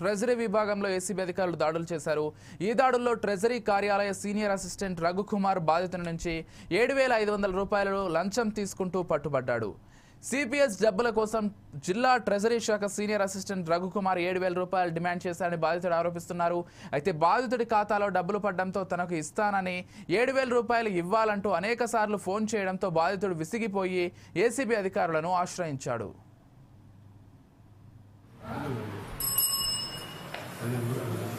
Treasury విభాగంలో ACB అధికారులు దాడులు చేశారు. ఈ దాడుల్లో ట్రెజరీ కార్యాలయ సీనియర్ అసిస్టెంట్ రఘుకుమార్ బాధితుల నుంచి ఏడు వేల ఐదు వందల రూపాయలు లంచం తీసుకుంటూ పట్టుబడ్డాడు. సిపిఎస్ డబ్బుల కోసం జిల్లా ట్రెజరీ శాఖ సీనియర్ అసిస్టెంట్ రఘుకుమార్ ఏడు వేల రూపాయలు డిమాండ్ చేశారని బాధితుడు ఆరోపిస్తున్నారు. అయితే బాధితుడి ఖాతాలో డబ్బులు పడడంతో తనకు ఇస్తానని ఏడు వేల రూపాయలు ఇవ్వాలంటూ అనేక ఫోన్ చేయడంతో బాధితుడు విసిగిపోయి ఏసీబీ అధికారులను ఆశ్రయించాడు. Gracias.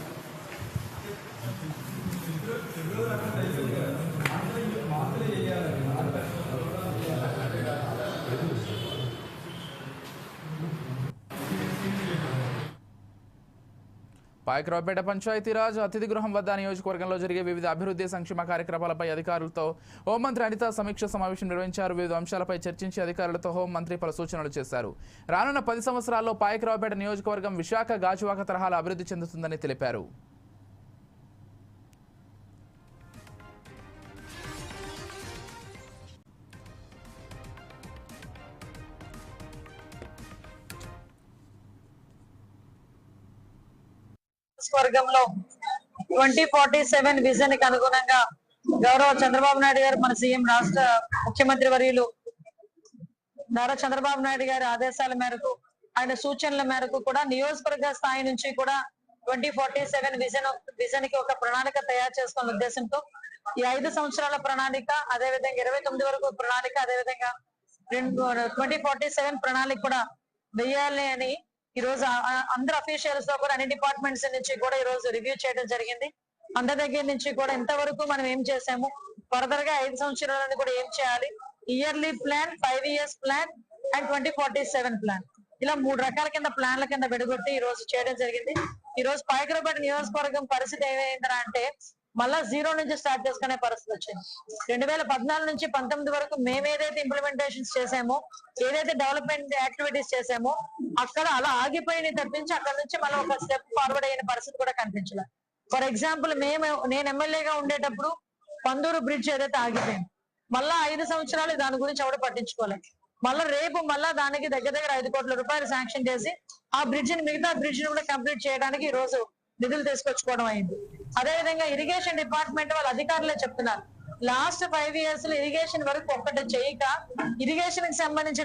పాయకరావుపేట పంచాయతీరాజ్ అతిథి గృహం వద్ద నియోజకవర్గంలో జరిగే వివిధ అభివృద్ధి సంక్షేమ కార్యక్రమాలపై అధికారులతో హోంమంత్రి అనిత సమీక్ష సమావేశం నిర్వహించారు. వివిధ అంశాలపై చర్చించి అధికారులతో హోంమంత్రి పలు సూచనలు చేశారు. రానున్న పది సంవత్సరాల్లో పాయకరావుపేట నియోజకవర్గం విశాఖ గాజువాక తరహాలో అభివృద్ధి చెందుతుందని తెలిపారు. వర్గంలో ట్వంటీ ఫార్టీ సెవెన్ విజన్కి అనుగుణంగా గౌరవ చంద్రబాబు నాయుడు గారు మన సీఎం రాష్ట్ర ముఖ్యమంత్రి వర్యులు నారా చంద్రబాబు నాయుడు గారి ఆదేశాల మేరకు ఆయన సూచనల మేరకు కూడా నియోజకవర్గ స్థాయి నుంచి కూడా ట్వంటీ ఫార్టీ సెవెన్ విజన్ విజన్కి ఒక ప్రణాళిక తయారు చేసుకున్న ఉద్దేశంతో ఈ ఐదు సంవత్సరాల ప్రణాళిక అదే విధంగా ఇరవై తొమ్మిది వరకు ప్రణాళిక అదే విధంగా ట్వంటీ ఫార్టీ సెవెన్ ప్రణాళిక కూడా వెయ్యాలి అని ఈ రోజు అందరు అఫీషియల్స్తో కూడా అన్ని డిపార్ట్మెంట్స్ నుంచి కూడా ఈ రోజు రివ్యూ చేయడం జరిగింది. అందరి దగ్గర నుంచి కూడా ఇంతవరకు మనం ఏం చేసాము? ఫర్దర్గా ఐదు సంవత్సరాలను కూడా ఏం చేయాలి? Yearly plan five years plan and twenty forty seven plan ఇలా మూడు రకాల కింద ప్లాన్ల కింద విడగొట్టి ఈ రోజు చేయడం జరిగింది. ఈ రోజు పాయకరపేట నియోజకవర్గం పరిస్థితి ఏమైందా అంటే మళ్ళా జీరో నుంచి స్టార్ట్ చేసుకునే పరిస్థితి వచ్చింది. రెండు వేల పద్నాలుగు నుంచి పంతొమ్మిది వరకు మేము ఏదైతే ఇంప్లిమెంటేషన్స్ చేసామో ఏదైతే డెవలప్మెంట్ యాక్టివిటీస్ చేసామో అక్కడ అలా ఆగిపోయిన తప్పించి అక్కడ నుంచి మనం ఒక స్టెప్ ఫార్వర్డ్ అయిన పరిస్థితి కూడా కనిపించలేదు ఫర్ ఎగ్జాంపుల్ మేము నేను ఎమ్మెల్యేగా ఉండేటప్పుడు పందూరు బ్రిడ్జ్ ఏదైతే ఆగిపోయింది మళ్ళా ఐదు సంవత్సరాలు దాని గురించి ఎవడ పట్టించుకోలేదు మళ్ళా రేపు మళ్ళా దానికి దగ్గర దగ్గర ఐదు కోట్ల రూపాయలు శాంక్షన్ చేసి ఆ బ్రిడ్జ్ని మిగతా బ్రిడ్జ్ని కూడా కంప్లీట్ చేయడానికి ఈ రోజు నిధులు తీసుకొచ్చుకోవడం అయింది. అదే విధంగా ఇరిగేషన్ డిపార్ట్మెంట్ వాళ్ళ అధికారులే చెప్తున్నారు. లాస్ట్ ఫైవ్ ఇయర్స్లో ఇరిగేషన్ వరకు ఒక్కటి చేయక ఇరిగేషన్కి సంబంధించిన